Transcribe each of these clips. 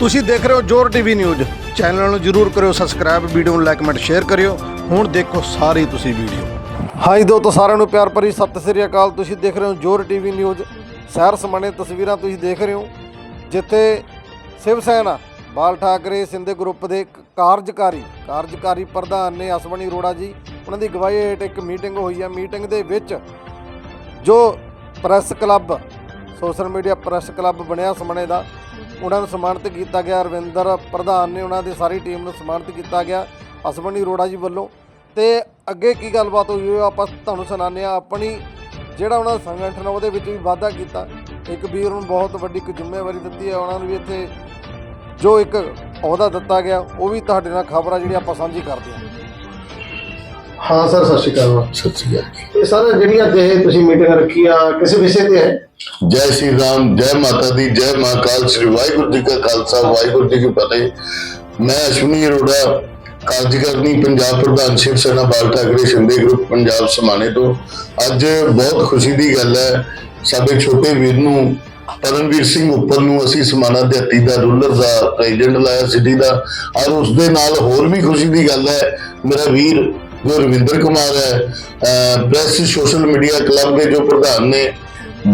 ਤੁਸੀਂ ਦੇਖ ਰਹੇ ਹੋ ਜੋਰ ਟੀਵੀ ਨਿਊਜ਼। ਚੈਨਲ ਨੂੰ ਜਰੂਰ ਕਰਿਓ ਸਬਸਕ੍ਰਾਈਬ ਵੀਡੀਓ ਨੂੰ ਲਾਈਕ ਕਮੈਂਟ ਸ਼ੇਅਰ ਕਰਿਓ। ਹੁਣ ਦੇਖੋ ਸਾਰੀ ਤੁਸੀਂ ਵੀਡੀਓ ਹਾਈ ਦੋਸਤੋ ਸਾਰਿਆਂ ਨੂੰ ਪਿਆਰ ਭਰੀ ਸਤਿ ਸ੍ਰੀ ਅਕਾਲ। ਤੁਸੀਂ ਦੇਖ ਰਹੇ ਹੋ ਜੋਰ ਟੀਵੀ ਨਿਊਜ਼। ਸ਼ਹਿਰ ਸਮਾਣੇ ਤਸਵੀਰਾਂ ਤੁਸੀਂ ਦੇਖ ਰਹੇ ਹੋ। ਜਿੱਥੇ ਸ਼ਿਵ ਸੈਨਾ, ਬਾਲ ਠਾਕਰੇ, ਸਿੰਧੇ ਗਰੁੱਪ ਦੇ ਕਾਰਜਕਾਰੀ ਕਾਰਜਕਾਰੀ ਪ੍ਰਧਾਨ ਨੇ ਅਸਵਨੀ ਅਰੋੜਾ ਜੀ, ਉਹਨਾਂ ਦੀ ਅਗਵਾਈ ਹੇਠ ਇੱਕ ਮੀਟਿੰਗ ਹੋਈ ਹੈ। ਮੀਟਿੰਗ ਦੇ ਵਿੱਚ ਜੋ press club social media press club ਬਣਿਆ ਸਮਣੇ ਦਾ ਉਹਨਾਂ ਨੂੰ ਸਨਮਾਨਿਤ ਕੀਤਾ ਗਿਆ। ਰਵਿੰਦਰ ਪ੍ਰਧਾਨ ਨੇ ਉਹਨਾਂ ਦੀ ਸਾਰੀ ਟੀਮ ਨੂੰ ਸਨਮਾਨਿਤ ਕੀਤਾ ਗਿਆ ਅਸਵਨੀ ਅਰੋੜਾ ਜੀ ਵੱਲੋਂ। ਤੇ ਅੱਗੇ ਕੀ ਗੱਲਬਾਤ ਹੋਈ ਉਹ ਆਪਾਂ ਤੁਹਾਨੂੰ ਸੁਣਾਉਂਦੇ ਹਾਂ। ਆਪਣੀ ਜਿਹੜਾ ਉਹਨਾਂ ਦਾ ਸੰਗਠਨ ਆ, ਉਹਦੇ ਵਿੱਚ ਵੀ ਵਾਅਦਾ ਕੀਤਾ। ਇੱਕ ਵੀਰ ਨੂੰ ਬਹੁਤ ਵੱਡੀ ਇੱਕ ਜ਼ਿੰਮੇਵਾਰੀ ਦਿੱਤੀ ਹੈ। ਉਹਨਾਂ ਨੂੰ ਵੀ ਇੱਥੇ ਜੋ ਇੱਕ ਅਹੁਦਾ ਦਿੱਤਾ ਗਿਆ ਉਹ ਵੀ ਤੁਹਾਡੇ ਨਾਲ ਖਬਰ ਆ ਜਿਹੜੀ ਆਪਾਂ ਸਾਂਝੀ ਕਰਦੇ ਹਾਂ। ਹਾਂ ਸਰ ਸਤਿ ਸ਼੍ਰੀ ਅਕਾਲ। ਸਤਿ ਸ਼੍ਰੀ ਅਕਾਲ ਇਹ ਸਰ ਜਿਹੜੀ ਅੱਜ ਇਹ ਤੁਸੀਂ ਮੀਟਿੰਗ ਰੱਖੀ ਆ ਕਿਸੇ ਵਿਸ਼ੇ ਤੇ ਹੈ? ਜੈ ਸ਼੍ਰੀ ਰਾਮ, ਜੈ ਮਾਤਾ ਦੀ, ਜੈ ਮਹਾਕਾਲ ਸ੍ਰੀ ਵਾਹਿਗੁਰੂ ਜੀ ਕਾ ਖਾਲਸਾ, ਵਾਹਿਗੁਰੂ ਜੀ ਕੀ ਫਤਿਹ। ਮੈਂ ਅਸ਼ਵਨੀ ਅਰੋੜਾ, ਕਾਰਜਕਾਰਨੀ ਪੰਜਾਬ ਪ੍ਰਧਾਨ ਸ਼ਿਵ ਸੈਨਾ, ਬਾਲ ਠਾਕਰੇ, ਸ਼ਿੰਦੇ ਗਰੁੱਪ, ਪੰਜਾਬ ਸਮਾਣੇ ਤੋਂ। ਅੱਜ ਬਹੁਤ ਖੁਸ਼ੀ ਦੀ ਗੱਲ ਹੈ, ਸਾਡੇ ਛੋਟੇ ਵੀਰ ਨੂੰ ਪਰਮਵੀਰ ਸਿੰਘ ਉੱਪਰ ਨੂੰ ਅਸੀਂ ਸਮਾਣਾ ਦਿਹਾਤੀ ਦਾ, ਰੂਲਰ ਦਾ, ਪ੍ਰੈਜ਼ੀਡੈਂਟ ਲਾਇਆ, ਸਿਟੀ ਦਾ। ਔਰ ਉਸ ਦੇ ਨਾਲ ਹੋਰ ਵੀ ਖੁਸ਼ੀ ਦੀ ਗੱਲ ਹੈ, ਮੇਰਾ ਵੀਰ ਜੋ ਰਵਿੰਦਰ ਕੁਮਾਰ ਹੈ ਪ੍ਰੈਸ ਸੋਸ਼ਲ ਮੀਡੀਆ ਕਲੱਬ ਦੇ ਜੋ ਪ੍ਰਧਾਨ ਨੇ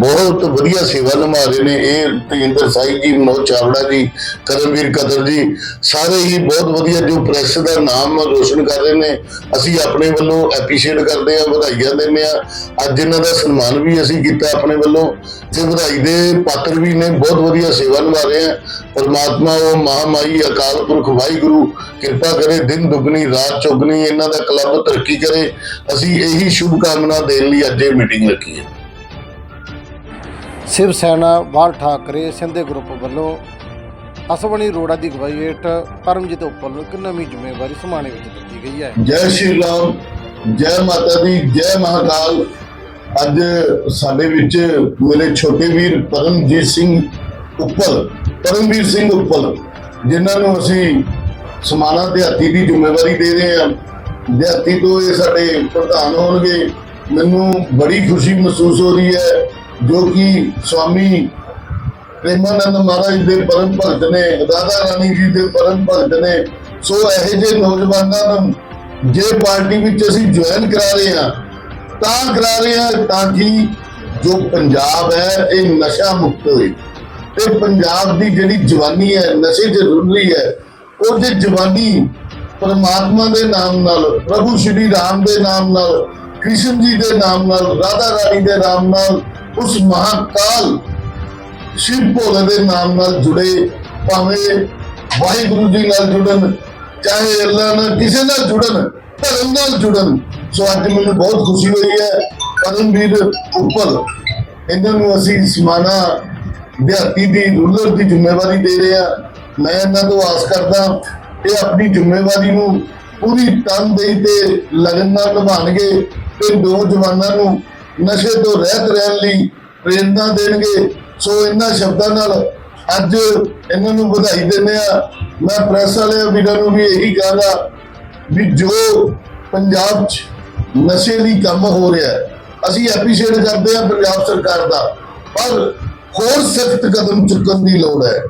ਬਹੁਤ ਵਧੀਆ ਸੇਵਾ ਨਿਭਾ ਰਹੇ ਨੇ। ਇਹ ਤੇਜਿੰਦਰ ਸਾਈ ਜੀ, ਮਨੋਜ ਚਾਵੜਾ ਜੀ, ਕਰਮਵੀਰ ਕਦਰ ਜੀ, ਸਾਰੇ ਹੀ ਬਹੁਤ ਵਧੀਆ ਜੋ ਪ੍ਰੈਸ ਦਾ ਨਾਮ ਰੋਸ਼ਨ ਕਰ ਰਹੇ ਨੇ। ਅਸੀਂ ਆਪਣੇ ਵੱਲੋਂ ਐਪਰੀਸ਼ੀਏਟ ਕਰਦੇ ਆ ਵਧਾਈਆਂ ਦਿੰਦੇ ਆ ਅੱਜ ਇਹਨਾਂ ਦਾ ਸਨਮਾਨ ਵੀ ਅਸੀਂ ਕੀਤਾ ਆਪਣੇ ਵੱਲੋਂ। ਤੇ ਵਧਾਈ ਦੇ ਪਾਤਰ ਵੀ ਨੇ, ਬਹੁਤ ਵਧੀਆ ਸੇਵਾ ਨਿਭਾ ਰਹੇ ਆ। ਪਰਮਾਤਮਾ ਉਹ ਮਹਾਮਾਈ, ਅਕਾਲ ਪੁਰਖ, ਵਾਹਿਗੁਰੂ, ਕਿਰਪਾ ਕਰੇ, ਦਿਨ ਦੁਗਣੀ, ਰਾਤ ਚੌਗਣੀ, ਇਹਨਾਂ ਦਾ ਕਲੱਬ ਤਰੱਕੀ ਕਰੇ। ਅਸੀਂ ਇਹੀ ਸ਼ੁਭ ਕਾਮਨਾ ਦੇਣ ਲਈ ਅੱਜ ਇਹ ਮੀਟਿੰਗ ਰੱਖੀ ਹੈ। ਸ਼ਿਵ ਸੈਨਾ, ਬਾਲ ਠਾਕਰੇ, ਸਿੰਧੇ ਗਰੁੱਪ ਵੱਲੋਂ ਅਸਵਣੀ ਅਰੋੜਾ ਦੀ ਅਗਵਾਈ ਹੇਠ ਪਰਮਜੀਤ ਉੱਪਰ ਨੂੰ ਇੱਕ ਨਵੀਂ ਜ਼ਿੰਮੇਵਾਰੀ ਸਮਾਣੇ ਵਿੱਚ ਦਿੱਤੀ ਗਈ ਹੈ। ਜੈ ਸ਼੍ਰੀ ਰਾਮ, ਜੈ ਮਾਤਾ ਦੀ, ਜੈ ਮਹਾਕਾਲ। ਅੱਜ ਸਾਡੇ ਵਿੱਚ ਮੇਰੇ ਛੋਟੇ ਵੀਰ ਪਰਮਜੀਤ ਸਿੰਘ ਉੱਪਰ ਪਰਮਵੀਰ ਸਿੰਘ ਉੱਪਰ ਜਿਨ੍ਹਾਂ ਨੂੰ ਅਸੀਂ ਸਮਾਨਾ ਦਿਹਾਤੀ ਦੀ ਜ਼ਿੰਮੇਵਾਰੀ ਦੇ ਰਹੇ ਹਾਂ। ਦਿਹਾਤੀ ਤੋਂ ਇਹ ਸਾਡੇ ਪ੍ਰਧਾਨ ਹੋਣਗੇ। ਮੈਨੂੰ ਬੜੀ ਖੁਸ਼ੀ ਮਹਿਸੂਸ ਹੋ ਰਹੀ ਹੈ ਜੋ ਕਿ ਸਵਾਮੀ ਪ੍ਰੇਮਾਨੰਦ ਮਹਾਰਾਜ ਦੇ ਪਰਮ ਭਗਤ ਨੇ ਰਾਧਾ ਰਾਣੀ ਜੀ ਦੇ ਪਰਮ ਭਗਤ ਨੇ, ਸੋ ਇਹੋ ਜਿਹੇ ਨੌਜਵਾਨਾਂ ਨੂੰ ਜੇ ਪਾਰਟੀ ਵਿੱਚ ਅਸੀਂ ਜੁਆਇਨ ਕਰਾ ਰਹੇ ਹਾਂ, ਤਾਂ ਕਰਾ ਰਹੇ ਹਾਂ ਤਾਂ ਕਿ ਜੋ ਪੰਜਾਬ ਹੈ, ਇਹ ਨਸ਼ਾ ਮੁਕਤ ਹੋਏ। ਤੇ ਪੰਜਾਬ ਦੀ ਜਿਹੜੀ ਜਵਾਨੀ ਹੈ, ਨਸ਼ੇ 'ਚ ਰੁੱਲ ਰਹੀ ਹੈ ਉਹ ਜੇ ਜਵਾਨੀ ਪਰਮਾਤਮਾ ਦੇ ਨਾਮ ਨਾਲ, ਪ੍ਰਭੂ ਸ਼੍ਰੀ ਰਾਮ ਦੇ ਨਾਮ ਨਾਲ, ਕ੍ਰਿਸ਼ਨ ਜੀ ਦੇ ਨਾਮ ਨਾਲ, ਰਾਧਾ ਰਾਣੀ ਦੇ ਨਾਮ ਨਾਲ ਉਸ ਮਹਾਕਾਲ ਸ਼ਿਵ ਭੋਲੇ ਦੇ ਨਾਮ ਨਾਲ ਜੁੜੇ, ਭਾਵੇਂ ਵਾਹਿਗੁਰੂ ਜੀ ਨਾਲ ਜੁੜਨ, ਚਾਹੇ ਅੱਲਾ ਨਾਲ ਕਿਸੇ ਨਾਲ ਜੁੜਨ, ਧਰਮ ਨਾਲ ਜੁੜਨ, ਸੋ ਅੱਜ ਮੈਨੂੰ ਬਹੁਤ ਖੁਸ਼ੀ ਹੋਈ ਹੈ ਪਰਮਵੀਰ ਉੱਪਰ। ਇਹਨਾਂ ਨੂੰ ਅਸੀਂ ਸਮਾਨਾ ਦਿਹਾਤੀ ਦੀ, ਰੂਲਰ ਦੀ ਜ਼ਿੰਮੇਵਾਰੀ ਦੇ ਰਹੇ ਹਾਂ। ਮੈਂ ਇਹਨਾਂ ਤੋਂ ਆਸ ਕਰਦਾ ਇਹ ਆਪਣੀ ਜ਼ਿੰਮੇਵਾਰੀ ਨੂੰ ਪੂਰੀ ਤਨਦੇਹੀ ਤੇ ਲਗਨ ਨਾਲ ਨਿਭਾਉਣਗੇ ਤੇ ਨੌਜਵਾਨਾਂ ਨੂੰ ਨਸ਼ੇ ਤੋਂ ਰਹਿਤ ਰਹਿਣ ਲਈ ਪ੍ਰੇਰਨਾ ਦੇਣਗੇ। ਸੋ ਇਹਨਾਂ ਸ਼ਬਦਾਂ ਨਾਲ ਅੱਜ ਇਹਨਾਂ ਨੂੰ ਵਧਾਈ ਦਿੰਦੇ ਆ ਮੈਂ ਪ੍ਰੈਸ ਵਾਲੇ ਵੀਰਾਂ ਨੂੰ ਵੀ ਇਹੀ ਕਹਾਂਗਾ ਵੀ ਜੋ ਪੰਜਾਬ 'ਚ ਨਸ਼ੇ ਲਈ ਕੰਮ ਹੋ ਰਿਹਾ ਹੈ, ਅਸੀਂ ਐਪਰੀਸ਼ੀਏਟ ਕਰਦੇ ਹਾਂ ਪੰਜਾਬ ਸਰਕਾਰ ਦਾ ਪਰ ਹੋਰ ਸਖਤ ਕਦਮ ਚੁੱਕਣ ਦੀ ਲੋੜ ਹੈ।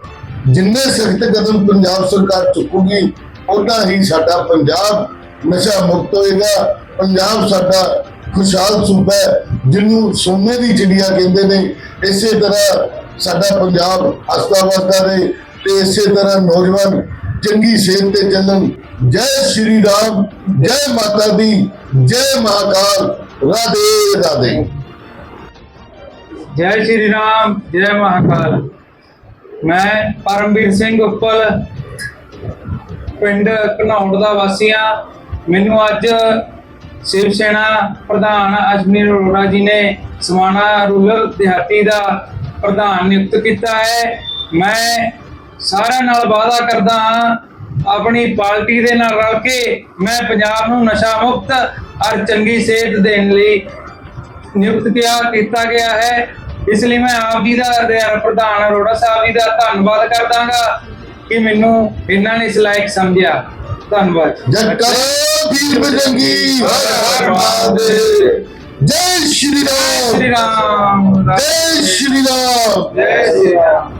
ਜਿੰਨੇ ਸਖਤ ਕਦਮ ਪੰਜਾਬ ਸਰਕਾਰ ਚੁੱਕੂਗੀ ਉਨਾ ਹੀ ਸਾਡਾ ਪੰਜਾਬ ਨਸ਼ਾ ਮੁਕਤ ਹੋਏਗਾ। ਪੰਜਾਬ ਸਾਡਾ ਖੁਸ਼ਹਾਲ ਸੂਬਾ ਹੈ, ਜਿਹਨੂੰ ਸੋਨੇ ਦੀ ਚਿੜੀਆ ਕਹਿੰਦੇ ਨੇ। ਇਸੇ ਤਰ੍ਹਾਂ ਸਾਡਾ ਪੰਜਾਬ ਹੱਸਦਾ ਵਸਦਾ ਰਹੇ ਤੇ ਇਸੇ ਤਰ੍ਹਾਂ ਨੌਜਵਾਨ ਚੰਗੀ ਸੇਧ ਤੇ ਚੱਲਣ। ਜੈ ਸ਼੍ਰੀ ਰਾਮ, ਜੈ ਮਾਤਾ ਦੀ, ਜੈ ਮਹਾਕਾਲ। ਰਾਧੇ ਰਾਧੇ। ਜੈ ਸ਼੍ਰੀ ਰਾਮ, ਜੈ ਮਹਾਕਾਲ। ਮੈਂ ਪਰਮਵੀਰ ਸਿੰਘ ਉੱਪਲ, ਪਿੰਡ ਘਨੌੜ ਦਾ ਵਾਸੀ ਹਾਂ। ਮੈਨੂੰ ਅੱਜ ਸ਼ਿਵ ਸੈਨਾ ਪ੍ਰਧਾਨ ਅਜਮੀ ਅਰੋੜਾ ਜੀ ਨੇ ਸਮਾਣਾ ਰੂਰਲ ਦਿਹਾਤੀ ਦਾ ਪ੍ਰਧਾਨ ਨਿਯੁਕਤ ਕੀਤਾ ਹੈ। ਮੈਂ ਸਾਰਿਆਂ ਨਾਲ ਵਾਅਦਾ ਕਰਦਾ ਹਾਂ, ਆਪਣੀ ਪਾਰਟੀ ਦੇ ਨਾਲ ਰਲ ਕੇ ਮੈਂ ਪੰਜਾਬ ਨੂੰ ਨਸ਼ਾ ਮੁਕਤ ਔਰ ਚੰਗੀ ਸਿਹਤ ਦੇਣ ਲਈ ਨਿਯੁਕਤ ਕਿਆ ਕੀਤਾ ਗਿਆ ਹੈ। ਇਸ ਲਈ ਮੈਂ ਆਪ ਜੀ ਦਾ ਪ੍ਰਧਾਨ ਅਰੋੜਾ ਸਾਹਿਬ ਜੀ ਦਾ ਧੰਨਵਾਦ ਕਰਦਾਗਾ ਕਿ ਮੈਨੂੰ ਇਹਨਾਂ ਨੇ ਇਸ ਲਾਇਕ ਸਮਝਿਆ। ਧੰਨਵਾਦ। ਜਦ ਵੀਰ ਬਜੰਗੀ ਹਰ ਹਰ ਮਹਾਦੇਵ ਜੈ ਸ਼੍ਰੀ ਰਾਮ। ਸ਼੍ਰੀ ਰਾਮ। ਜੈ ਸ਼੍ਰੀ ਰਾਮ। ਜੈ ਸ਼੍ਰੀ ਰਾਮ।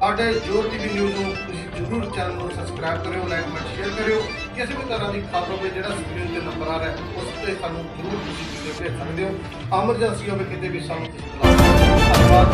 ਸਾਡੇ ਜੋਰ ਟੀਵੀ ਨਿਊਜ਼ ਨੂੰ ਤੁਸੀਂ ਜਰੂਰ ਚੈਨਲ ਨੂੰ ਸਬਸਕ੍ਰਾਈਬ ਕਰਿਓ ਲਾਈਕ ਕਮੈਂਟ ਸ਼ੇਅਰ ਕਰਿਓ। ਕਿਸੇ ਵੀ ਤਰ੍ਹਾਂ ਦੀ ਖਬਰ ਹੋਵੇ ਜਿਹੜਾ ਸਕਰੀਨ ਤੇ ਨੰਬਰ ਆ ਰਿਹਾ ਉਸ ਤੇ ਸਾਨੂੰ ਜਰੂਰ ਤੁਸੀਂ ਭੇਜ ਸਕਦੇ ਹੋ। ਐਮਰਜੈਂਸੀ ਹੋਵੇ ਕਿਤੇ ਵੀ ਸਾਨੂੰ ਧੰਨਵਾਦ।